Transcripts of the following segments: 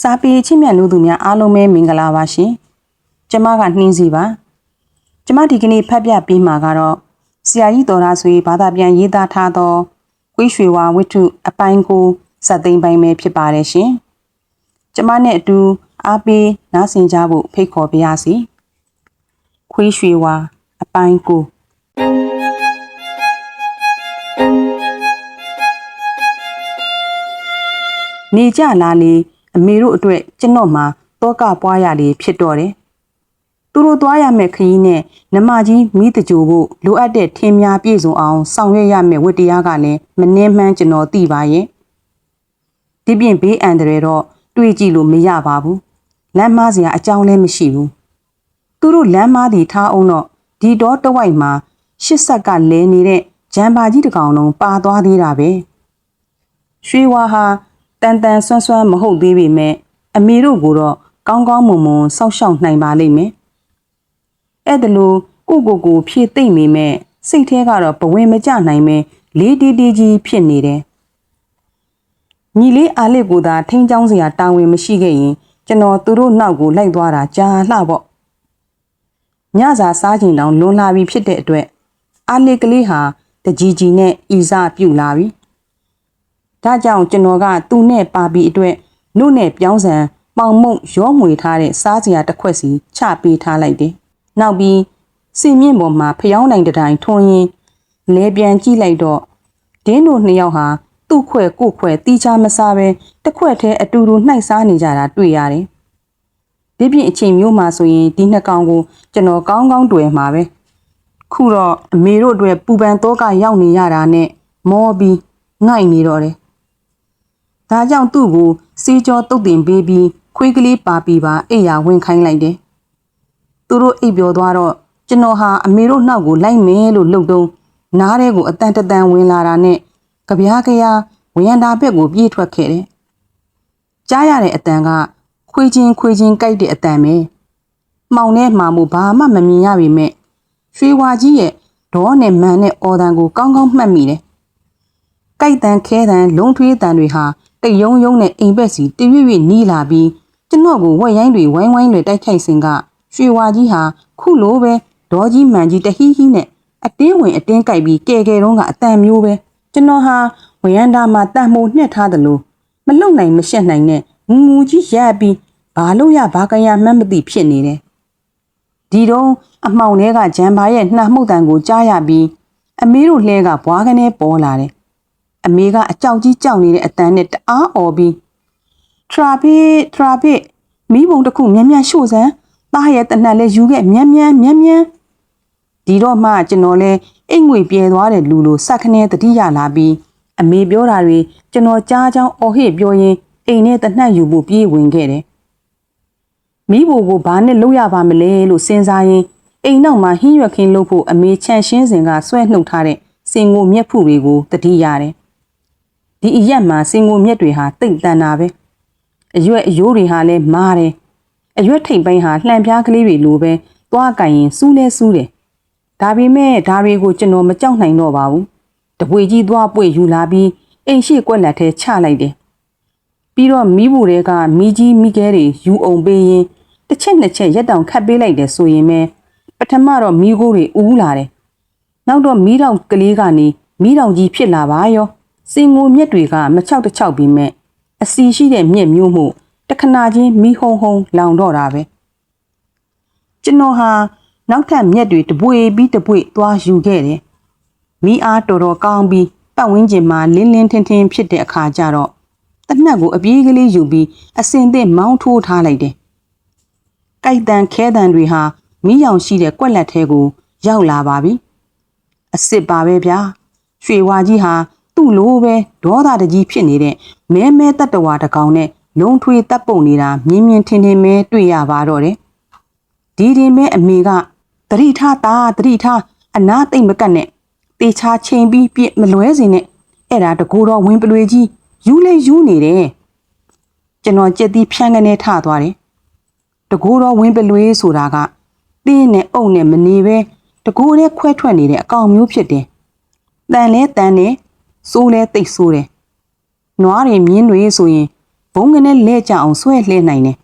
စာပေချစ်မြတ်လို့သူများအားလုံးပဲမင်္ဂလာပါရှင်ကျမကနှင်းစီပါကျမဒီကနေ့ဖတ်ပြပေးမှာကတော့ဆရာကြီးတော်ရာဆွေဘာသာပြန်ရေးသားထားသောကွေးရွှေဝါဝိတ္ထုအပိုင်းကိုဇက်သိမ်းပိုင်းပဲဖြစ်ပါတယ်ရှင်ကျမနဲ့အတူအားပေးနားဆင်ကြဖို့ဖိတ်ခေါ်ပါရစေခွေးရွှေဝါအပိုင်းကိုနေကြလားလေ အမေတို့အတွက်ကျွန်တော်မှာတောကပွားရလေဖြစ်တော့တယ်သူတို့သွားရမယ့်ခရီးနဲ့နမကြီးမိတကြိုဖို့လိုအပ်တဲ့ထင်းများပြည့်စုံအောင်ဆောင်ရွက်ရမယ့်ဝတ္တရားကလည်းမနှင်းမှန်းကျွန်တော်သိပါရဲ့ဒီပြင်ဘေးအန္တရာယ်တော့တွေးကြည့်လို့မရပါဘူးလမ်းမားစရာအကြောင်းလည်းမရှိဘူးသူတို့လမ်းမားတီထားအောင်တော့ဒီတော့တဝိုက်မှာရှစ်ဆက်ကလဲနေတဲ့ဂျမ်ပါကြီးတစ်ကောင်လုံးပါသွားသေးတာပဲရွှေဝါဟာ တန်တန်ဆွမ်းဆွမ်းမဟုတ်သေးပေမဲ့အမေတို့ကတော့ကောင်းကောင်းမွန်မွန်စောက်ရှောက်နိုင်ပါလိမ့်မယ်အဲ့ဒါလို့ကိုကိုကိုဖြည့်သိမ့်မိမဲ့စိတ်ထဲကတော့ဘဝင်မကြနိုင်ပဲလေးတီးတီးကြီးဖြစ်နေတယ်ညီလေးအားလေးကိုသာထိန်းချောင်းစရာတာဝန်မရှိခဲ့ရင်ကျွန်တော်သူတို့နောက်ကိုလိုက်သွားတာကြာလှပေါ့ညစာစားချိန်တောင်လွန်လာပြီဖြစ်တဲ့အတွက်အားလေးကလေးဟာတကြီးကြီးနဲ့ဤစားပြုတ်လာပြီ ဒါကြောင့်ကျွန်တော်ကသူ့နဲ့ပါပြီးအတွက်နှုတ်နဲ့ပြောင်းစံပေါင်မုံရောမွေထားတဲ့စားစရာတစ်ခွက်စီချပေးထားလိုက်တယ်နောက်ပြီးစီမြင့်ပေါ်မှာဖျောင်းနိုင်တဲ့တိုင်ထွန်းရင်လဲပြန်ကြည့်လိုက်တော့ဒင်းတို့နှစ်ယောက်ဟာသူ့ခွဲကို့ခွဲတီးချမစားပဲတစ်ခွက်တည်းအတူတူနှိုက်စားနေကြတာတွေ့ရတယ်ဒီပြင်အချိန်မျိုးမှာဆိုရင်ဒီနှစ်ကောင်ကိုကျွန်တော်ကောင်းကောင်းတွေ့မှာပဲခုတော့အမေတို့အတွက်ပူပန်တော့ကရောက်နေရတာနဲ့မောပြီးငိုက်နေတော့တယ် ဒါကြောင့်သူ့ကိုစီးကြောတုတ်တင်ပေးပြီးခွေးကလေးပါပြီးပါအိယာဝင်ခိုင်းလိုက်တယ်သူတို့အိပ်ပျော်သွားတော့ကျွန်တော်ဟာအမေတို့နောက်ကိုလိုက်မယ်လို့လှုပ်တုံးနားထဲကိုအတန်တတန်ဝင်လာတာနဲ့ကြပြားကြရာဝရန်တာဘက်ကိုပြေးထွက်ခဲ့တယ်ကြားရတဲ့အတန်ကခွေးချင်းခွေးချင်းကြိုက်တဲ့အတန်ပဲ။မှောင်ထဲမှာမို့ဘာမှမမြင်ရပေမဲ့ရွှေဝါကြီးရဲ့ဒေါနဲ့မန်နဲ့အော်တန်ကိုကောင်းကောင်းမှတ်မိတယ်။ကြိုက်တန်ခဲတန်လုံးထွေးတန်တွေဟာ တိတ်ယုံယုံနဲ့အိမ်ဘက်စီတရွေ့ရွေ့နီးလာပြီးကျွန်တော်ကိုဝက်ရိုင်းတွေဝိုင်းဝိုင်းတွေတိုက်ခိုက်စဉ်ကရွှေဝါကြီးဟာခုလိုပဲဒေါကြီးမှန်ကြီးတဟီးဟီးနဲ့အတင်းဝင်အတင်းကြိုက်ပြီးကဲကဲတုံးကအတန်မျိုးပဲကျွန်တော်ဟာဝရန်တာမှာတန်မိုးနှက်ထားသလိုမလုံနိုင်မရှက်နိုင်နဲ့ငူငူကြီးရက်ပြီးဘာလို့ရဘာကရမှန်းမသိဖြစ်နေတယ်ဒီတော့အမှောင်ထဲကဂျမ်ဘာရဲ့နှာမှုတ်တန်ကိုကြားရပြီးအမေတို့လှဲကဘွားကနေပေါ်လာတယ် အမေကအကြောက်ကြီးကြောက်နေတဲ့အတန်းနဲ့တအားអော်ပြီးထရာဖစ်ထရာဖစ်မိဘုံတစ်ခုမြန်မြန်ရှို့စမ်းသားရဲ့တနက်လေးယူခဲ့မြန်မြန်မြန်မြန်ဒီတော့မှကျွန်တော်လဲအိတ်ငွေပြဲသွားတဲ့လူလိုစက်ခနဲတတိရလာပြီးအမေပြောတာတွေကျွန်တော်ကြားချောင်းအော်ဟစ်ပြောရင်အိမ်နဲ့တနှက်ယူဖို့ပြေးဝင်ခဲ့တယ်မိဘကိုဘာနဲ့လုပ်ရပါမလဲလို့စဉ်းစားရင်အိမ်နောက်မှာဟင်းရွက်ခင်းလုပ်ဖို့အမေချန်ရှင်းစဉ်ကဆွဲနှုတ်ထားတဲ့စင်ကိုမျက်ဖူတွေကိုတတိရတယ် ဒီအရက်မှာစင်ကိုမျက်တွေဟာတိတ်တန်တာပဲအရွက်အယိုးတွေဟာလည်းမားတယ်အရွက်ထိတ်ပိုင်းဟာလှန်ပြားကလေးတွေလိုပဲသွားကင်ရင်စူးလဲစူးတယ်ဒါပေမဲ့ဒါတွေကိုကျွန်တော်မကြောက်နိုင်တော့ပါဘူးတပွေကြီးသွားပွေယူလာပြီးအိမ်ရှိကွက်လက်ထဲချလိုက်တယ်ပြီးတော့မိဘူးတွေကမိကြီးမိခဲတွေယူအောင်ပေးရင်တစ်ချက်နှစ်ချက်ရက်တောင်ခတ်ပေးလိုက်တယ်ဆိုရင်ပဲပထမတော့မိကိုတွေဦးလာတယ်နောက်တော့မိတောင်ကလေးကနေမိတောင်ကြီးဖြစ်လာပါရော စင်ငိုမြက်တွေကမချောက်တချောက်ပြီးမဲ့အစီရှိတဲ့မြက်မျိုးမှုတခဏချင်းမိဟုံဟုံလောင်တော့တာပဲကျွန်တော်ဟာနောက်ထပ်မြက်တွေတပွေပြီးတပွေသွားယူခဲ့တယ်မိအားတော်တော်ကောင်းပြီးပတ်ဝန်းကျင်မှာလင်းလင်းထင်းထင်းဖြစ်တဲ့အခါကျတော့တနက်ကိုအပြေးကလေးယူပြီးအစင်သင့်မောင်းထိုးထားလိုက်တယ်။ကြိုက်တန်ခဲတန်တွေဟာမိရောင်ရှိတဲ့ကွက်လက်ထဲကို ရောက်လာပါပြီ။အစ်စ်ပါပဲဗျာ။ရွှေဝါကြီးဟာ သူ့လိုပဲဒေါသတကြီးဖြစ်နေတဲ့မဲမဲတတ္တဝါတကောင်နဲ့လုံထွေးတပ်ပုတ်နေတာမြင်းမြင်းထင်းထင်းပဲတွေ့ရပါတော့တယ်။ဒီဒီမဲအမေကတတိထားတာတတိထားအနာသိမ့်မကတ်နဲ့တေချာချိန်ပြီးပြစ်မလွဲစင်နဲ့အဲ့ဒါတကူတော့ဝင်းပလွေကြီးယူလေယူနေတယ်ကျွန်တော်ကြက်သီးဖြန်းကနေထသွားတယ်တကူတော့ဝင်းပလွေဆိုတာကတင်းနဲ့အုပ်နဲ့မနေပဲတကူနဲ့ခွဲထွက်နေတဲ့အကောင်မျိုးဖြစ်တယ်တန်လဲတန်တယ် စိုးလဲတိတ်ဆိုးတယ်နွားတွေမြင်းတွေဆိုရင်ဘုံကနေလဲကြအောင်ဆွဲလှဲနိုင်တယ်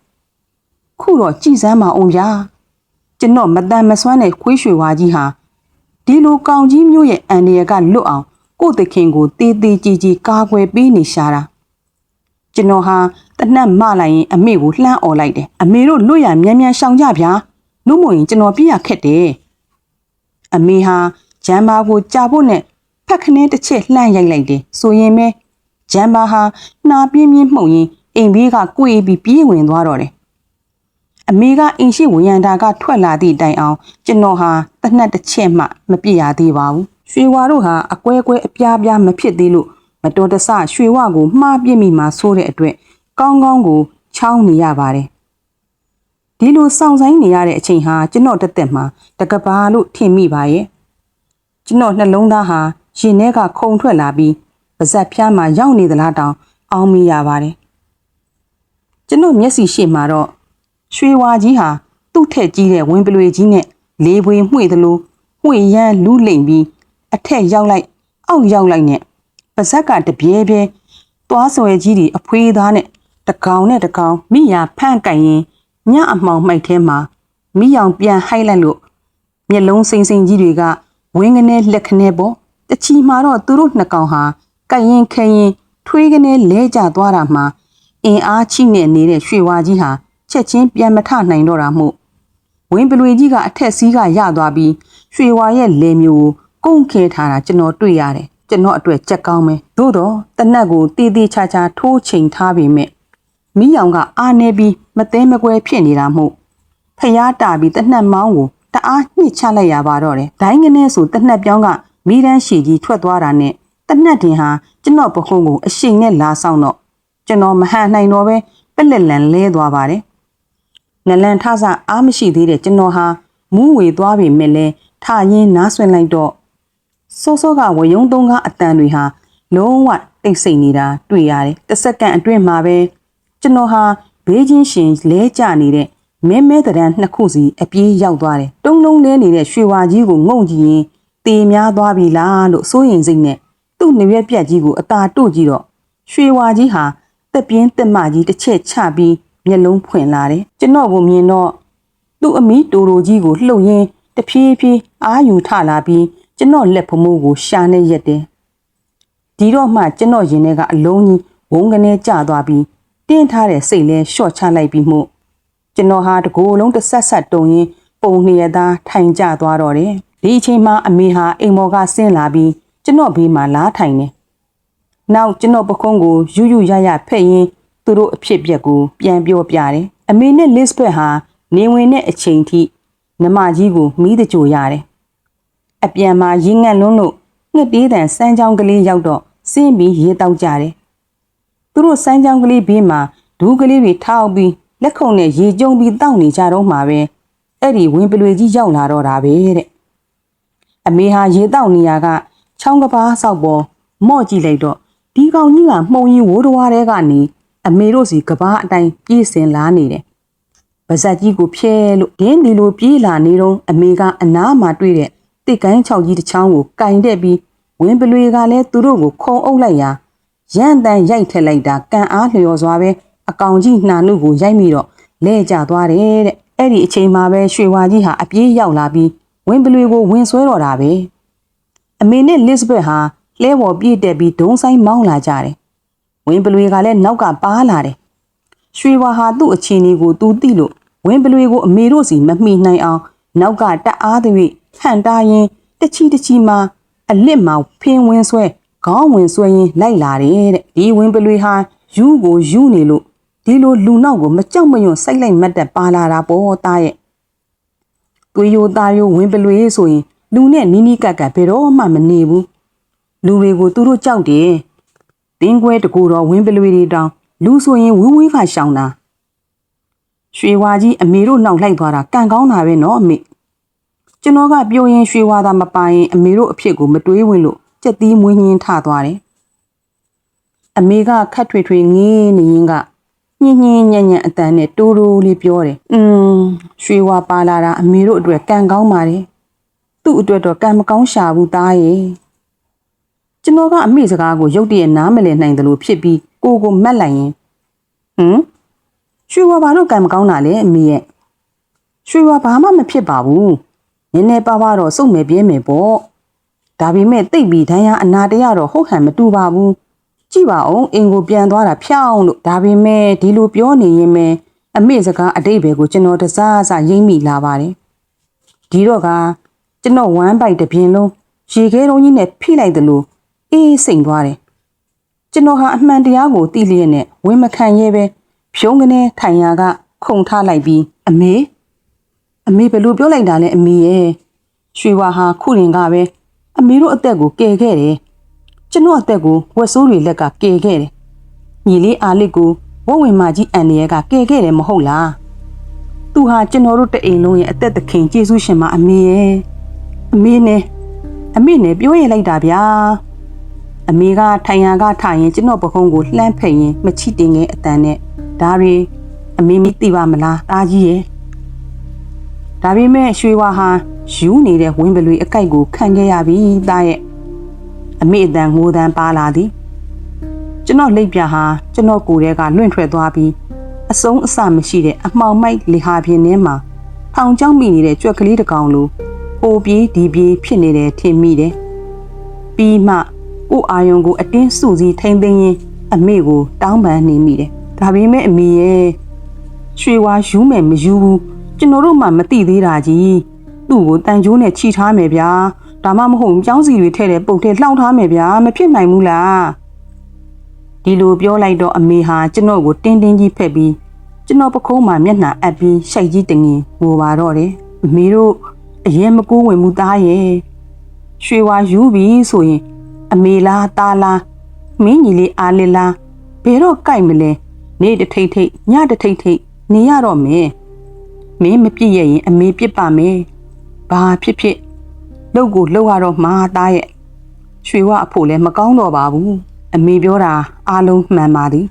ခုတော့ကြည်စမ်းမအောင်ဗျာကျွန်တော်မတန်မဆွမ်းတဲ့ခွေးရွှေဝါကြီးဟာဒီလိုကောင်ကြီးမျိုးရဲ့အန်ဒီရကလွတ်အောင်ကိုယ့်တခင်ကိုတေးသေးကြီးကြီးကာကွယ်ပေးနေရှာတာကျွန်တော်ဟာတနတ်မလိုက်ရင်အမေကိုလှမ်းអော်လိုက်တယ်အမေတို့လွတ်ရမြန်မြန်ရှောင်ကြဗျာနှုတ်မရင်ကျွန်တော်ပြည့်ရခက်တယ်အမေဟာဂျမ်ဘာကိုကြာဖို့နဲ့ ဖက်ခနဲတစ်ချက်လှမ်းရိုက်လိုက်တယ်ဆိုရင်ပဲဂျမ်ဘာဟာနှာပြင်းပြင်းမှုန်ရင်အိမ်ဘေးကကိုေပြီးပြေးဝင်သွားတော့တယ်အမေကအင်ရှိဝရန်တာကထွက်လာသည့်တိုင်အောင်ကျွန်တော်ဟာတနတ်တစ်ချက်မှမပြည့်ရသေးပါဘူးရွှေဝါတို့ဟာအကွဲကွဲအပြားပြားမဖြစ်သေးလို့မတော်တဆရွှေဝကိုမှားပြစ်မိမှဆိုးတဲ့အတွက်ကောင်းကောင်းကိုချောင်းနေရပါတယ်ဒီလိုစောင့်ဆိုင်နေရတဲ့အချိန်ဟာကျွန်တော်တက်တက်မှာတကဘာလို့ထင်မိပါရဲ့ကျွန်တော်နှလုံးသားဟာ ရင်ထဲကခုန်ထွက်လာပြီးပါဇက်ဖျားမှာရောက်နေသလားတောင်အောင်းမိရပါတယ်ကျွန်တော်မျက်စိရှေ့မှာတော့ရွှေဝါကြီးဟာသူ့ထက်ကြီးတဲ့ဝင်းပလွေကြီးနဲ့လေးပွေမှွေသလိုမှွေရမ်းလူးလိမ့်ပြီးအထက်ရောက်လိုက်အောက်ရောက်လိုက်နဲ့ပါဇက်ကတပြဲပြဲသွားဆွဲကြီးတွေအဖွေးသားနဲ့တကောင်နဲ့တကောင်မိယာဖန့်ကင်ရင်ညအမှောင်မှိုက်ထဲမှာမိယောင်ပြန်ဟိုက်လိုက်လို့မျက်လုံးစိမ့်စိမ့်ကြီးတွေကဝင်းကနေလက်ခနဲ့ပေါ့ တချီမှာတော့သူတို့နှစ်ကောင်ဟာကင်ရင်ခဲရင်ထွေးကနေလဲကျသွားတာမှာအင်အားချိနဲ့နေတဲ့ရွှေဝါကြီးဟာချက်ချင်းပြန်မထနိုင်တော့တာမို့ဝင်းပလွေကြီးကအထက်စီးကရသွားပြီးရွှေဝါရဲ့လေမျိုးကိုကုန်းခဲထားတာကျွန်တော်တွေ့ရတယ်ကျွန်တော်အတွက်ကြက်ကောင်းပဲသို့တော့တနက်ကိုတည်တည်ချာချာထိုးချိန်ထားပေမဲ့မိယောင်ကအာနေပြီးမသိမကွဲဖြစ်နေတာမို့ဖျားတာပြီးတနက်မောင်းကိုတအားညှစ်ချလိုက်ရပါတော့တယ်ဒိုင်းကနေဆိုတနက်ပြောင်းက မိတန်းရှည်ကြီးထွက်သွားတာနဲ့တနက်တင်ဟာကျွန်တော်ပခုံးကိုအရှိန်နဲ့လာဆောင်တော့ကျွန်တော်မဟန်နိုင်တော့ပဲပက်လက်လန်လဲသွားပါတယ်နလန်ထဆအားမရှိသေးတဲ့ကျွန်တော်ဟာမူးဝေသွားပြီမဲ့လဲထရင်းနားဆွင့်လိုက်တော့စောစောကဝယုံသုံးကားအတန်တွေဟာလုံးဝတိတ်ဆိတ်နေတာတွေ့ရတယ်တစ်စက္ကန့်အတွင်းမှာပဲကျွန်တော်ဟာဘေးချင်းရှင်လဲကျနေတဲ့မဲမဲတရံနှစ်ခုစီအပြေးရောက်သွားတယ်တုံးလုံးလဲနေတဲ့ရွှေဝါကြီးကိုငုံကြည့်ရင် တေများသွားပြီလားလို့စိုးရင်စိတ်နဲ့သူ့နေရက်ပြက်ကြီးကိုအသာတို့ကြည့်တော့ရွှေဝါကြီးဟာတက်ပြင်းတက်မကြီးတစ်ချက်ချပြီးမျက်လုံးဖွင့်လာတယ်ကျွန်တော်ကိုမြင်တော့သူ့အမီတိုတိုကြီးကိုလှုပ်ရင်းတဖြည်းဖြည်းအာယူထလာပြီးကျွန်တော်လက်ဖမိုးကိုရှာနေရက်တယ်ဒီတော့မှကျွန်တော်ရင်ထဲကအလုံးကြီးဝုန်းကနေကျသွားပြီးတင်းထားတဲ့စိတ်လဲရှော့ချလိုက်ပြီးမှုကျွန်တော်ဟာတကိုယ်လုံးတစ်ဆက်ဆက်တုံရင်းပုံနှရသားထိုင်ကျသွားတော့တယ် ဒီအချိန်မှာအမေဟာအိမ်မော်ကဆင်းလာပြီးကျွန်တော်ဘေးမှာလားထိုင်နေနောက်ကျွန်တော်ပခုံးကိုယူယူရရဖက်ရင်းသူတို့အဖြစ်ပြက်ကိုပြန်ပြောပြတယ်အမေနဲ့လစ်ဘက်ဟာနေဝင်တဲ့အချိန်ထိနမကြီးကိုမီးတကြိုရတယ်အပြန်မှာရင်းငတ်လွန်းလို့ငှက်တေးတန်စမ်းချောင်းကလေးရောက်တော့စင်းပြီးရေတောက်ကြတယ်သူတို့စမ်းချောင်းကလေးဘေးမှာဒူးကလေးတွေထောက်ပြီးလက်ခုံနဲ့ရေကျုံပြီးတောက်နေကြတော့မှာပဲအဲ့ဒီဝင်းပလွေကြီးရောက်လာတော့တာပဲတဲ့ အမေဟာရေတောက်နေရကချောင်းကပါးဆောက်ပေါ်မော့ကြည့်လိုက်တော့ဒီကောင်ကြီးကမှုံရင်ဝိုးတော်ရဲကနေအမေတို့စီကဘာအတိုင်းပြေးစင်လာနေတယ်။ဗဇက်ကြီးကိုဖျဲလို့ဒင်းဒီလိုပြေးလာနေတော့အမေကအနားမှာတွေ့တဲ့တိတ်ကိုင်းချောက်ကြီးတစ်ချောင်းကိုကင်တဲ့ပြီးဝင်းပလွေကလည်းသူတို့ကိုခုံအုပ်လိုက်ရာရန်တန်ရိုက်ထက်လိုက်တာကန်အားလျော်စွာပဲအကောင်ကြီးနှာနုကိုရိုက်မိတော့လဲကျသွားတယ်တဲ့။အဲ့ဒီအချိန်မှာပဲရွှေဝါကြီးဟာအပြေးရောက်လာပြီး ဝင်းပလွေကိုဝင်ဆွဲတော့တာပဲ။အမေနဲ့လစ်ဘက်ဟာလဲဝေါ်ပြည့်တက်ပြီးဒုံဆိုင်မောင်းလာကြတယ်ဝင်းပလွေကလည်းနောက်ကပါလာတယ်ရွှေဝါဟာသူ့အချင်းကြီးကိုသူသိလို့ဝင်းပလွေကိုအမေတို့စီမမှီနိုင်အောင် နောက်ကတအားသွေးဟန်တာရင်တချီတချီမှာအလစ်မှာဖင်းဝင်းဆွဲခေါင်းဝင်ဆွဲရင်လိုက်လာတယ်တဲ့ဒီဝင်းပလွေဟာယူကိုယူနေလို့ဒီလိုလူနောက်ကိုမကြောက်မရွံ့စိတ်လိုက်မတ်တက်ပါလာတာပေါ့သားရဲ့ သွေးရိုးသားရိုးဝင်းပလွေဆိုရင်လူနဲ့နီးနီးကပ်ကပ်ဘယ်တော့မှမနေဘူးလူတွေကိုသူတို့ကြောက်တယ်တင်းခွဲတကူတော့ဝင်းပလွေတွေတောင်လူဆိုရင်ဝင်းဝင်းဖာရှောင်တာရွှေဝါကြီးအမေတို့နှောက်လိုက်သွားတာကံကောင်းတာပဲနော်အမေကျွန်တော်ကပြောရင်ရွှေဝါသာမပိုင်အမေတို့အဖြစ်ကိုမတွေးဝင်လို့ကြက်သီးမွေးညင်းထသွားတယ်အမေကခတ်ထွေထွေငေးနေရင်က ညင်ညင်ညံ့ညံ့အတန်နဲ့တိုးတိုးလေးပြောတယ်။อืมရွှေဝါပါလာတာအမေတို့အတွက်ကံကောင်းပါတယ်။သူ့အတွက်တော့ကံမကောင်းရှာဘူးသားရဲ့။ကျွန်တော်ကအမိစကားကိုရုတ်တရက်နားမလည်နိုင်တယ်လို့ဖြစ်ပြီးကိုကိုမက်လိုက်ရင်ဟမ်ရွှေဝါဘာလို့ကံမကောင်းတာလဲအမေရဲ့ရွှေဝါဘာမှမဖြစ်ပါဘူးနည်းနည်းပါးပါတော့စုံမယ်ပြဲမယ်ပေါ့ဒါပေမဲ့တိတ်ပြီးဒဏ်ရာအနာတရတော့ဟုတ်ဟန်မတူပါဘူး ကြည့်ပါဦးအင်ကိုပြန်သွားတာဖြောင်းလို့ဒါပေမဲ့ဒီလိုပြောနေရင်ပဲအမေစကားအတိတ်ပဲကိုကျွန်တော်တစားစားရိမ့်မိလာပါတယ်ဒီတော့ကကျွန်တော်ဝမ်းပိုက်တစ်ပြင်းလုံးရေခဲတုံးကြီးနဲ့ဖိလိုက်တယ်လို့အေးစိမ်သွားတယ်ကျွန်တော်ဟာအမှန်တရားကိုသိလျက်နဲ့ဝင်မခံရဲပဲဖြုံးကနေထိုင်ရာကခုန်ထားလိုက်ပြီးအမေအမေဘယ်လိုပြောလိုက်တာလဲအမေရဲ့ရွှေဝါဟာခုရင်ကပဲအမေတို့အသက်ကိုကယ်ခဲ့တယ် ကျွန်တော်အသက်ကိုဝက်ဆိုးတွေလက်ကကယ်ခဲ့တယ်ညီလေးအာလစ်ကိုဝဝဝင်မကြီးအန်ရဲကကယ်ခဲ့တယ်မဟုတ်လားသူဟာကျွန်တော်တို့တအိမ်လုံးရဲ့အသက်သခင်ကျေးဇူးရှင်မအမေရဲ့အမေနဲ့အမေနဲ့ပြောရလိုက်တာဗျာအမေကထိုင်ရန်ကထိုင်ရင်ကျွန်တော်ပခုံးကိုလှမ်းဖက်ရင်မချစ်တင်ငယ်အတန်နဲ့ဒါရီအမေမသိပါမလားတားကြီးရဲ့ဒါပေမဲ့ရွှေဝါဟာယူနေတဲ့ဝင်းပလွေအကိုက်ကိုခံခဲ့ရပြီတားရဲ့ အမေအတန်ငိုတန်ပါလာသည်ကျွန်တော်လိပ်ပြဟာကျွန်တော်ကိုယ်ထဲကလွင့်ထွက်သွားပြီးအစုံအစမရှိတဲ့အမှောင်မိုက်လေဟာပြင်းထဲမှာထောင်ချောင်းမိနေတဲ့ကြွက်ကလေးတစ်ကောင်လိုပိုပြေးဒီပြေးဖြစ်နေတယ်ထင်မိတယ်ပြီးမှကို့အာယုံကိုအတင်းစုစည်းထိမ့်သိမ်းရင်းအမေကိုတောင်းပန်နေမိတယ်။ဒါပေမဲ့အမေရဲ့ရွှေဝါယူမယ်မယူဘူးကျွန်တော်တို့မှမသိသေးတာကြီးသူ့ကိုတန်ကြိုးနဲ့ခြိထားမယ်ဗျာ ဒါမှမဟုတ်ကြောင်းစီတွေထဲတဲ့ပုတ်ထဲလှောင်ထားမယ်ဗျာမဖြစ်နိုင်ဘူးလားဒီလိုပြောလိုက်တော့အမေဟာကျွန်တော်ကိုတင်းတင်းကြီးဖက်ပြီးကျွန်တော်ပခုံးမှာမျက်နှာအပ်ပြီးရှိုက်ကြီးတငင်ငိုပါတော့တယ်အမေတို့အရင်မကိုးဝင်မှုသားရဲ့ရွှေဝါယူပြီဆိုရင် အမေလားตาလားမင်းကြီးလေးအားလေးလားဘယ်တော့ကြိုက်မလဲနေတထိတ်ထိတ်ညတထိတ်ထိတ်နေရတော့မယ်မင်းမပြစ်ရရင် အမေပြစ်ပါမယ်ဘာဖြစ်ဖြစ် လှုပ်ကိုလှုပ်ရတော့မှာသားရဲ့ရွှေဝအဖို့လည်းမကောင်းတော့ပါဘူးအမေပြောတာအားလုံးမှန်ပါသည်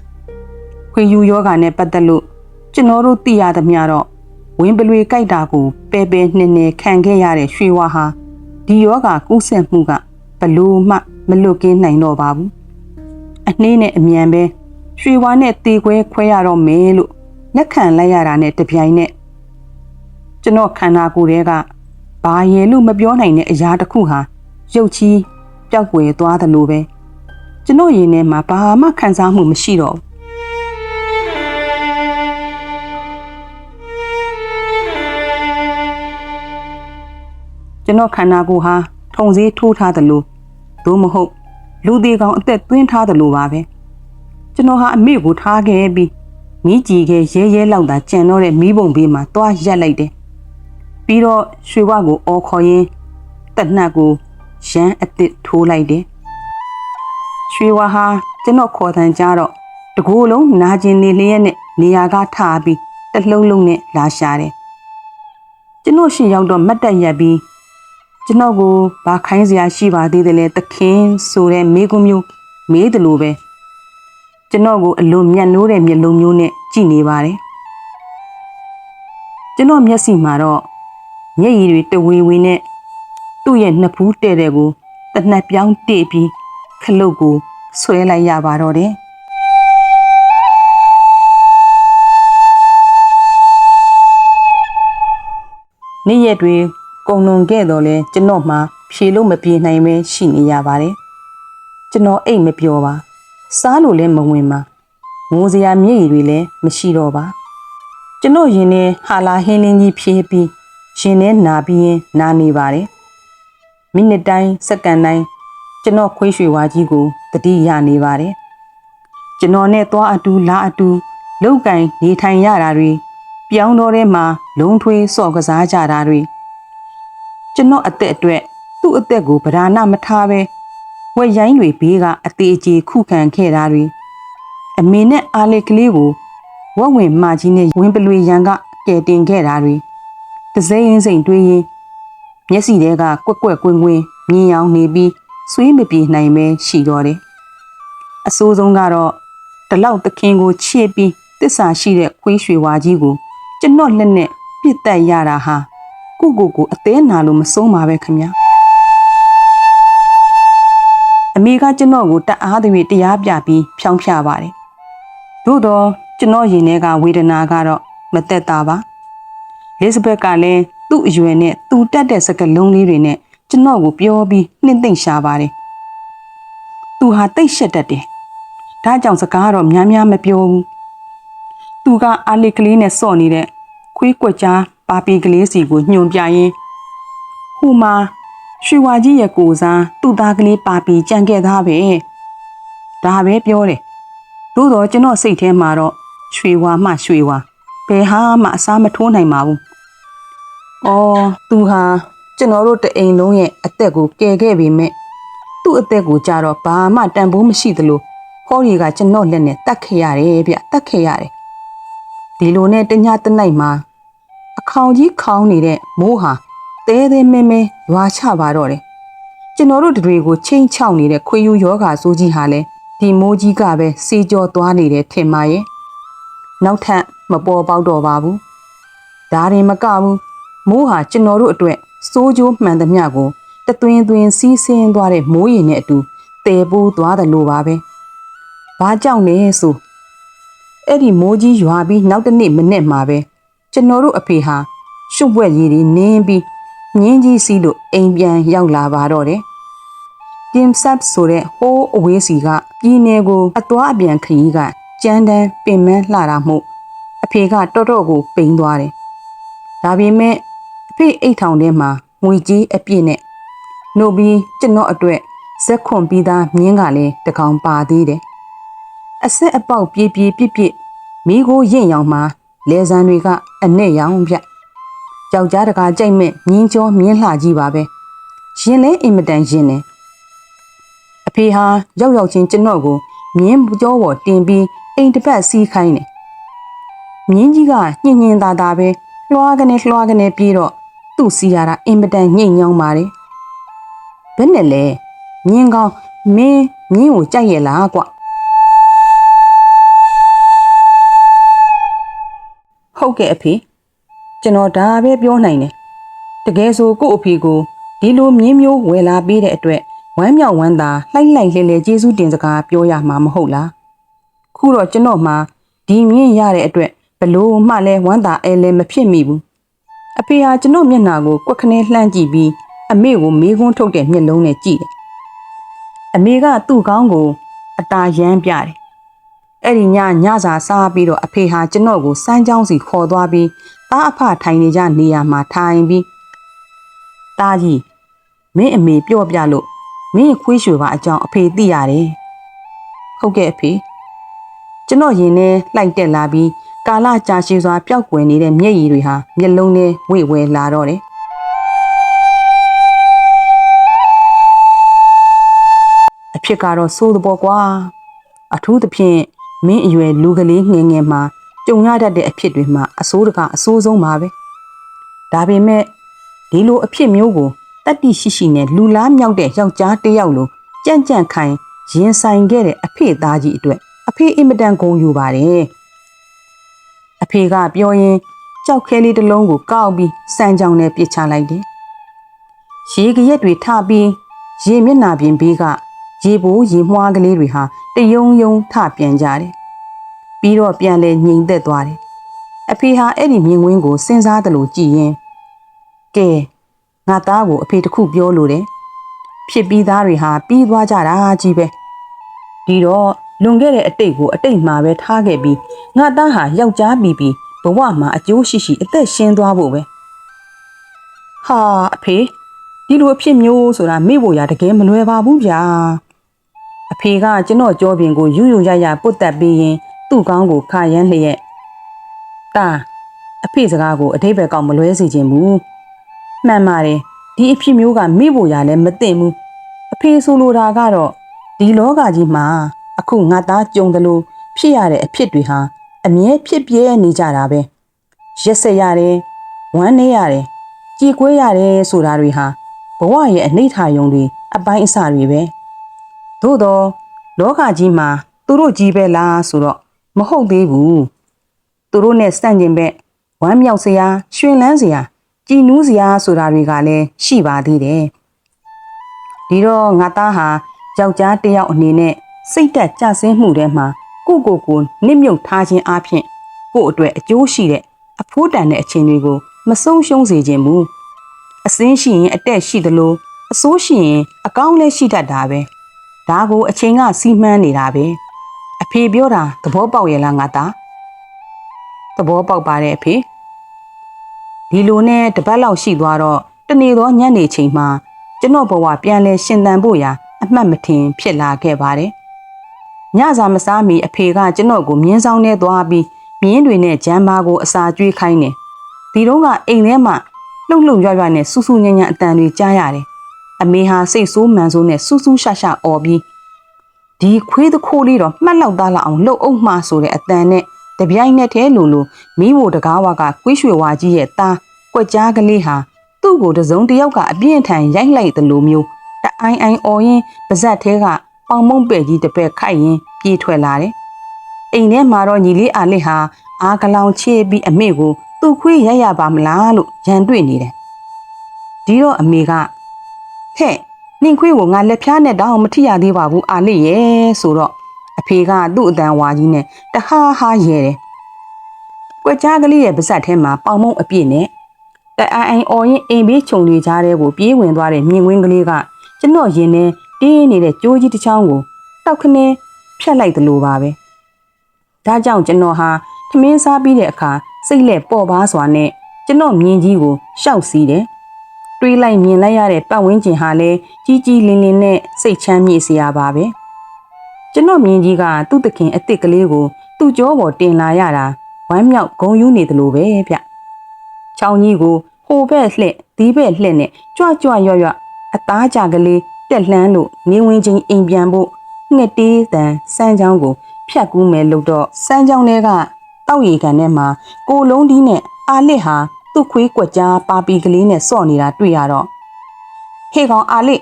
ခွေယူယောဂာနဲ့ပတ်သက်လို့ကျွန်တော်တို့သိရသမျှတော့ဝင်းပလွေကြိုက်တာကိုပဲပဲနှင်းနှဲခံခဲ့ရတဲ့ရွှေဝါဟာဒီယောဂကူးစက်မှုကဘလို့မှမလွတ်ကင်းနိုင်တော့ပါဘူးအနှေးနဲ့အမြန်ပဲရွှေဝါနဲ့တေခွဲခွဲရတော့မယ်လို့လက်ခံလိုက်ရတာနဲ့တပြိုင်နက်ကျွန်တော်ခန္ဓာကိုယ်ထဲက ဘာရယ်လို့မပြောနိုင်တဲ့အရာတစ်ခုဟာရုပ်ချီးပျောက်ကွယ်သွားသလိုပဲကျွန်တော်ရင်ထဲမှာဘာမှခံစားမှုမရှိတော့ဘူးကျွန်တော်ခန္ဓာကိုယ်ဟာထုံစည်းထိုးထားသလိုသို့မဟုတ်လူသေးကောင်အသက်သွင်းထားသလိုပါပဲကျွန်တော်ဟာအမေကိုထားခဲ့ပြီးမိကြည်ခဲ့ရဲရဲလောက်သာကြံတော့တဲ့မိဘုံဘေးမှာတွားရက်လိုက်တယ် ပြီးတော့ရွှေဝကိုအော်ခေါ်ရင်းတက်နှက်ကိုရမ်းအစ်စ်ထိုးလိုက်တယ်ရွှေဝဟာကျွန်တော်ခေါ်တန်ကြတော့တကိုယ်လုံးနာကျင်နေလျက်နဲ့နေရာကထပြီးတလှုံလုံးနဲ့လာရှာတယ်ကျွန်တော်ရှင်ရောက်တော့မတ်တက်ရက်ပြီးကျွန်တော်ကိုဘာခိုင်းစရာရှိပါသေးတယ်လဲသခင်ဆိုတဲ့မိကုမျိုးမေးတယ်လို့ပဲကျွန်တော်ကိုအလွန်မျက်နှိုးတဲ့မျက်လုံးမျိုးနဲ့ကြည့်နေပါတယ်ကျွန်တော်မျက်စိမှာတော့ မျက်ရည်တွေတဝေဝေနဲ့သူ့ရဲ့နှစ်ဖူးတဲ့တဲ့ကိုတနက်ပြောင်းတေ့ပြီးခလုတ်ကိုဆွဲလိုက်ရပါတော့တယ်နေ့ရက်တွေကုန်လွန်ခဲ့တော့လဲကျွန်တော်မှဖြေလို့မပြေနိုင်ပဲရှိနေရပါတယ်ကျွန်တော်အိတ်မပြောပါ စားလို့လည်းမဝင်ပါငိုစရာမျက်ရည်တွေလည်းမရှိတော့ပါကျွန်တော်ရင်ထဲဟာလာဟင်းလင်းကြီးဖြေးပြီး ရင်ထဲနာပြီးရင်နာနေပါတယ်မိနစ်တိုင်းစက္ကန့်တိုင်းကျွန်တော်ခွေးရွှေဝါကြီးကိုတတိရနေပါတယ်ကျွန်တော်နဲ့သွားအတူလာအတူလောက်ကင်နေထိုင်ရတာတွေပြောင်းတော့ထဲမှာလုံးထွေးစော့ကစားကြတာတွေကျွန်တော်အသက်အတွက်သူ့အသက်ကိုဗဒါနမထားပဲဝက်ရိုင်းတွေဘေးကအသေးအကျေခုခံခဲ့တာတွေအမေနဲ့အားလေးကလေးကိုဝက်ဝင်မကြီးနဲ့ဝင်းပလွေရန်ကကဲတင်ခဲ့တာတွေ တစိမ့်စိမ့်တွေးရင်မျက်စိထဲကကွက်ကွက်ကွင်းကွင်းမြင်ရောင်နေပြီးဆွေးမပြေနိုင်ပဲရှိတော့တယ်အဆိုးဆုံးကတော့တလောက်သခင်ကိုချစ်ပြီးတစ္ဆာရှိတဲ့ခွေးရွှေဝါကြီးကိုကျွန်တော်လက်နဲ့ပြစ်တက်ရတာဟာကိုကိုကိုအသေးနာလို့မဆုံးပါပဲခင်ဗျာအမေကကျွန်တော်ကိုတအားသွေးတရားပြပြီးဖြောင်းဖြပါတယ်သို့တော့ကျွန်တော်ရင်ထဲကဝေဒနာကတော့မသက်တာပါ လေးစဘက်ကလည်းသူ့အရွယ်နဲ့သူတက်တဲ့စကလုံးလေးတွေနဲ့ကျွန်တော်ကိုပြောပြီးနှင်းသိမ့်ရှာပါတယ်သူဟာတိတ်ရှက်တတ်တယ်ဒါကြောင့်စကားတော့များများမပြောဘူးသူကအာလီကလေးနဲ့စော့နေတဲ့ခွေးကွက်ကြားပါပီကလေးစီကိုညွန်ပြရင်းဟူမှာရွှေဝါကြီးရဲ့ကိုစားသူ့သားကလေးပါပီကြံခဲ့သားပဲဒါပဲပြောတယ်သို့တော့ကျွန်တော်စိတ်ထဲမှာတော့ရွှေဝါမှရွှေဝါ ဘယ်ဟာမှအစားမထိုးနိုင်ပါဘူး။အော်သူဟာကျွန်တော်တို့တအိမ်လုံးရဲ့အသက်ကိုကယ်ခဲ့ပေမဲ့သူ့အသက်ကိုကြတော့ဘာမှတန်ဖိုးမရှိသလိုဟောရီကကျွန်တော်လက်နဲ့တတ်ခဲ့ရတယ်ဗျတတ်ခဲ့ရတယ်။ဒီလိုနဲ့တညတနိုင်မှာအခေါင်ကြီးခေါင်းနေတဲ့မိုးဟာတဲသေးမဲမဲရွာချပါတော့တယ်။ကျွန်တော်တို့တွေကိုချင်းချောက်နေတဲ့ခွေယူယောဂါစိုးကြီးဟာလည်းဒီမိုးကြီးကပဲစေကြောသွားနေတယ်ထင်ပါရဲ့နောက်ထပ် မပေါ်ပေါက်တော့ပါဘူးဒါရင်မကဘူးမိုးဟာကျွန်တော်တို့အတွက်စိုးကြိုးမှန်သမျှကိုတသွင်းသွင်းစီးဆင်းသွားတဲ့မိုးရင်နဲ့အတူတည်ပိုးသွားတယ်လို့ပါပဲဘာကြောင့်လဲဆိုအဲ့ဒီမိုးကြီးရွာပြီးနောက်တစ်နေ့မနေ့မှာပဲကျွန်တော်တို့အဖေဟာရှုပ်ွက်ရည်တွေနင်းပြီးငင်းကြီးစီးလို့အိမ်ပြန်ရောက်လာပါတော့တယ်ကင်ဆပ်ဆိုတဲ့ဟိုးအဝေးစီကပြည်နယ်ကိုအသွားအပြန်ခရီးကကြမ်းတမ်းပင်မလှတာမှုအ ဖေကတော်တော်ကိုပိန်သွားတယ်။ဒါပေမဲ့အဖေအိတ်ထောင်ထဲမှာငွေကြီးအပြည့်နဲ့နှုတ်ပြီးကျွန်တော်အတွက်ဇက်ခွန်ပြီးသားမြင်းကလည်းတကောင်ပါသေးတယ်။အဆက်အပေါက်ပြေးပြေးပြစ်ပြစ်မိကိုရင့်ရောင်မှာလဲဆန်းတွေကအနဲ့ရောင်ပြ။ကြောက်ကြားတကာကြိုက်မဲ့မြင်းကျော်မြင်းလှကြီးပါပဲ။ရင်လဲအင်မတန်ရင်တယ်အဖေဟာရောက်ရောက်ချင်းကျွန်တော်ကိုမြင်းကြောပေါ်တင်ပြီးအိမ်တစ်ပတ်စီးခိုင်းတယ်။ မြင်းကြီးကညင်ညင်သာသာပဲလွှားကနေလွှားကနေပြီးတော့သူ့စီရတာအင်မတန်ညိတ်ညောင်းပါတယ်။ဘယ်နဲ့လဲမြင်းကောင်းမင်းမြင်းကိုကြိုက်ရလားကွ။ဟုတ်ကဲ့အဖေကျွန်တော်ဒါပဲပြောနိုင်တယ်။တကယ်ဆိုကို့အဖေကိုဒီလိုမြင်းမျိုးဝယ်လာပေးတဲ့အတွက်ဝမ်းမြောက်ဝမ်းသာလှိုက်လှိုက်လှဲလှဲကျေးဇူးတင်စကားပြောရမှာမဟုတ်လားခုတော့ကျွန်တော်မှဒီမြင့်ရတဲ့အတွက် ဘလို့မှလည်းဝမ်းသာအဲလဲမဖြစ်မိဘူးအဖေဟာကျွန်တော်မျက်နှာကိုကွက်ခနဲလှမ်းကြည့်ပြီးအမေကိုမေးခွန်းထုတ်တဲ့မျက်လုံးနဲ့ကြည့်တယ်အမေကသူ့ကောင်းကိုအตาရမ်းပြတယ်အဲ့ဒီညညစာစားပြီးတော့အဖေဟာကျွန်တော်ကိုစမ်းချောင်းစီခေါ်သွားပြီးတားအဖထိုင်နေကြနေရာမှာထိုင်ပြီးတားကြီးမင်းအမေပြော့ပြလို့မင်းခွေးရွှေပါအကြောင်းအဖေသိရတယ်ဟုတ်ကဲ့အဖေကျွန်တော်ရင်ထဲလှိုက်တက်လာပြီး ကာလကြာရှည်စွာပျောက်ကွယ်နေတဲ့မျက်ရည်တွေဟာမျက်လုံးထဲဝိဝဲလာတော့တယ်အဖြစ်ကတော့စိုးသဘောကွာအထူးသဖြင့်မင်းအရွယ်လူကလေးငယ်ငယ်မှာကြုံရတတ်တဲ့အဖြစ်တွေမှာအစိုးတကအစိုးဆုံးပါပဲဒါပေမဲ့ဒီလိုအဖြစ်မျိုးကိုတတ္တိရှိရှိနဲ့လူလားမြောက်တဲ့ယောက်ျားတစ်ယောက်လိုကြန့်ကြန့်ခိုင်ရင်ဆိုင်ခဲ့တဲ့အဖေသားကြီးအတွက်အဖေအင်မတန်ဂုဏ်ယူပါတယ် အဖေကပြောရင်ကြောက်ခဲလေးတစ်လုံးကိုကောက်ပြီးစမ်းကြောင်နဲ့ပြစ်ချလိုက်တယ်ရေကရက်တွေထပြီးရေမျက်နှာပြင်ဘေးကရေဘိုးရေမွှားကလေးတွေဟာတယုံယုံထပြန်ကြတယ်ပြီးတော့ပြန်လဲငြိမ်သက်သွားတယ်အဖေဟာအဲ့ဒီမြင်ကွင်းကိုစဉ်းစားတယ်လို့ကြည်ရင်ကဲငါသားကိုအဖေတခုပြောလို့တယ်ဖြစ်ပြီးသားတွေဟာပြီးသွားကြတာကြီးပဲဒီတော့ လွန်ခဲ့တဲ့အတိတ်ကိုအတိတ်မှာပဲထားခဲ့ပြီးငါသားဟာယောက်ျားပြီးပြီးဘဝမှာအကျိုးရှိရှိအသက်ရှင်သွားဖို့ပဲဟာအဖေဒီလိုအဖြစ်မျိုးဆိုတာမိဖို့ရတကယ်မလွယ်ပါဘူးဗျာအဖေကကျွန်တော်ကြောပြင်ကိုယူယူရရပုတ်တက်ပြီးရင်သူ့ကောင်းကိုခါရမ်းလျက်တာအဖေစကားကိုအတိတ်ဘက်ကောင်မလွဲစေခြင်းဘူးမှန်ပါတယ်ဒီအဖြစ်မျိုးကမိဖို့ရလည်းမသိဘူးအဖေဆိုလိုတာကတော့ဒီလောကကြီးမှာ အခုငါသားကြုံတယ်လို့ဖြစ်ရတဲ့အဖြစ်တွေဟာအမြဲဖြစ်ပြဲနေကြတာပဲရက်ဆက်ရတယ်ဝမ်းနေရတယ်ကြည်ကွေးရတယ်ဆိုတာတွေဟာဘဝရဲ့အနိဋ္ဌာယုံတွေအပိုင်းအစတွေပဲသို့တော့လောကကြီးမှာသူတို့ကြီးပဲလားဆိုတော့မဟုတ်သေးဘူးသူတို့နဲ့စန့်ကျင်ဘက်ဝမ်းမြောက်စရာရွှင်လန်းစရာကြည်နူးစရာဆိုတာတွေကလည်းရှိပါသေးတယ်ဒီတော့ငါသားဟာယောက်ျားတစ်ယောက်အနေနဲ့ စိတ်တက်ကြဆင်းမှုထဲမှာကိုကိုကိုနစ်မြုပ်ထားခြင်းအပြင်ကို့အတွက်အကျိုးရှိတဲ့အဖိုးတန်တဲ့အချင်းတွေကိုမဆုံးရှုံးစေခြင်းမူအစင်းရှိရင်အတက်ရှိသလိုအဆိုးရှိရင်အကောင်းလည်းရှိတတ်တာပဲဒါကိုအချိန်ကစီမံနေတာပဲအဖေပြောတာသဘောပေါက်ရဲ့လားငါသားသဘောပေါက်ပါတယ်အဖေဒီလိုနဲ့တပတ်လောက်ရှိသွားတော့တနေ့သောညနေချိန်မှာကျွန်တော်ဘဝပြန်လဲရှင်သန်ဖို့ရာအမှတ်မထင်ဖြစ်လာခဲ့ပါတယ် ညစာမစားမီအဖေကကျွန်တော်ကိုမြင်းဆောင်ထဲသွားပြီးမြင်းတွေနဲ့ဂျမ်းဘာကိုအစာကျွေးခိုင်းတယ်ဒီတော့ကအိမ်ထဲမှာလှုပ်လှုပ်ရွရွနဲ့စူးစူးညံ့ညံ့အတန်တွေကြားရတယ်အမေဟာစိတ်ဆိုးမှန်ဆိုးနဲ့စူးစူးရှရှអော်ပြီးဒီခွေးတခိုးလေးတော့မှတ်လောက်သားလောက်အောင်လှုပ်အုပ်မှဆိုတဲ့အတန်နဲ့တပြိုင်နက်တည်းလိုလိုမိဖို့တကားဝါကကွေးရွှေဝါကြီးရဲ့သားကွက်ကြားကလေးဟာသူ့ကိုတစုံတစ်ယောက်ကအပြင်းထန်ရိုက်လိုက်သလိုမျိုးတအိုင်အိုင်អော်ရင်ပါဇက်သေးက ပေါင်မုံပဲ့ကြီးတစ်ပက်ခိုက်ရင်ပြေးထွက်လာတယ်အိမ်ထဲမှာတော့ညီလေးအားလေးဟာအားကလောင်ချေပြီးအမေကိုသူ့ခွေးရိုက်ရပါမလားလို့ရန်တွေ့နေတယ်ဒီတော့အမေကဟဲ့နင်ခွေးကိုငါလက်ဖြားနဲ့တောင်မထိရသေးပါဘူးအာလေးရဲ့ဆိုတော့အဖေကသူ့အတန်ဝါကြီးနဲ့တဟားဟားရဲတယ်။ကွက်ကြားကလေးရဲ့ပါဇက်ထဲမှာပေါင်မုံအပြည့်နဲ့တအိုင်အိုင်အော်ရင်အိမ်ဘေးခြုံတွေကြားထဲကိုပြေးဝင်သွားတဲ့မြင်ကွင်းကလေးကကျွန်တော်ရင်ထဲ တင်းနေတဲ့ကြိုးကြီးတစ်ချောင်းကိုတောက်ခနဲဖြတ်လိုက်သလိုပါပဲ။ဒါကြောင့်ကျွန်တော်ဟာထမင်းစားပြီးတဲ့အခါစိတ်လက်ပေါ့ပါစွာနဲ့ကျွန်တော်မြင်ကြီးကိုရှောက်စီးတယ်။တွေးလိုက်မြင်လိုက်ရတဲ့ပတ်ဝန်းကျင်ဟာလည်းကြီးကြီးလင်းလင်းနဲ့စိတ်ချမ်းမြေ့စရာပါပဲ။ကျွန်တော်မြင်ကြီးကသူ့တခင်အစ်စ်ကလေးကိုသူ့ကြောပေါ်တင်လာရတာဝမ်းမြောက်ဂုံယူနေသလိုပဲဗျ။ချောင်းကြီးကိုဟိုဘက်လှက်ဒီဘက်လှက်နဲ့ကြွကြွရွရွအသားကြကလေး တက်လှမ်းလို့နေဝင်ချင်းအိမ်ပြန်ဖို့ငှက်တေးတန်စမ်းချောင်းကို ဖြတ်ကူးမယ်လို့တော့စမ်းချောင်းထဲကတောက်ရီကန်ထဲမှာကိုလုံးဒီနဲ့အာလစ်ဟာသူ့ခွေးကွက်ကြားပါပီကလေးနဲ့စော့နေတာတွေ့ရတော့ဟေကောင်အာလစ်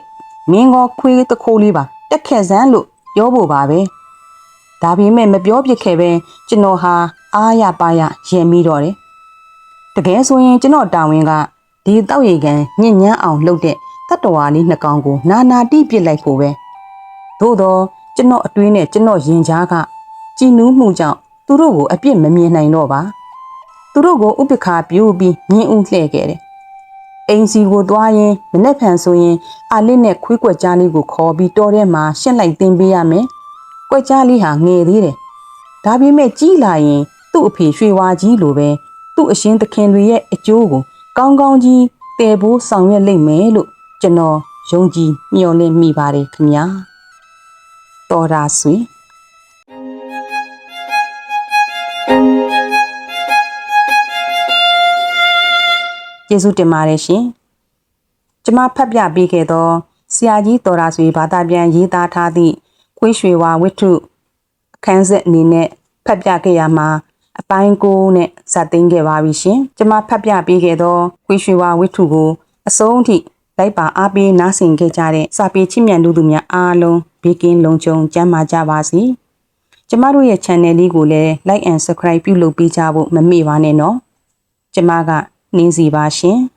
မင်းကခွေးတခိုးလေးပါတက်ခဲ့စမ်းလို့ပြောဖို့ပါပဲဒါပေမဲ့မပြောပြခဲ့ပဲကျွန်တော်ဟာအားရပါရရင်မိတော့တယ်တကယ်ဆိုရင်ကျွန်တော်တာဝန်ကဒီတောက်ရီကန်ညဉ့်ညမ်းအောင်လှုပ်တဲ့ တတ္တဝါလေးနှစ်ကောင်ကိုနာနာတိပြစ်လိုက်ဖို့ပဲသို့တော့ကျွန်တော်အတွင်းနဲ့ကျွန်တော်ရင်ကြားကကြည်နူးမှုကြောင့်သူတို့ကိုအပြစ်မမြင်နိုင်တော့ပါသူတို့ကိုဥပ္ပခါပြိုးပြီးမြင်းဦးလှည့်ခဲ့တယ်အိမ်စီကိုသွားရင်မနဲ့ဖန်ဆိုရင်အာလစ်နဲ့ခွေးကွက်ကြားလေးကိုခေါ်ပြီးတောထဲမှာရှင်းလိုက်တင်ပေးရမယ်ကွက်ကြားလေးဟာငယ်သေးတယ်ဒါပေမဲ့ကြီးလာရင်သူ့အဖေရွှေဝါကြီးလိုပဲသူ့အရှင်သခင်တွေရဲ့အကျိုးကိုကောင်းကောင်းကြီးတည်ဖို့ဆောင်ရွက်လိမ့်မယ်လို့ ကျွန်တော်ယုံကြည်မျှော်လင့်မိပါတယ်ခင်ဗျာတော်တာဆွေကျေးဇူးတင်ပါတယ်ရှင်ကျမဖတ်ပြပေးခဲ့သောဆရာကြီးတော်ရာဆွေဘာသာပြန်ရေးသားထားသည့်ခွေးရွှေဝါဝိထုအခန်းဆက်အနေနဲ့ဖတ်ပြခဲ့ရမှာအပိုင်းကိုနဲ့ဇာတ်သိမ်းခဲ့ပါပြီရှင်ကျမဖတ်ပြပေးခဲ့သောခွေးရွှေဝါဝိထုကိုအဆုံးအထိ လိုက်ပါအားပေးနားဆင်ခဲ့ကြတဲ့စာပေချစ်မြတ်လူသူများအားလုံးဘေးကင်းလုံခြုံကျန်းမာကြပါစေ။ကျမတို့ရဲ့ channel လေးကိုလည်း like and subscribe ပြုလုပ်ပေးကြဖို့မမေ့ပါနဲ့နော်။ကျမကနှင်းစီပါရှင်။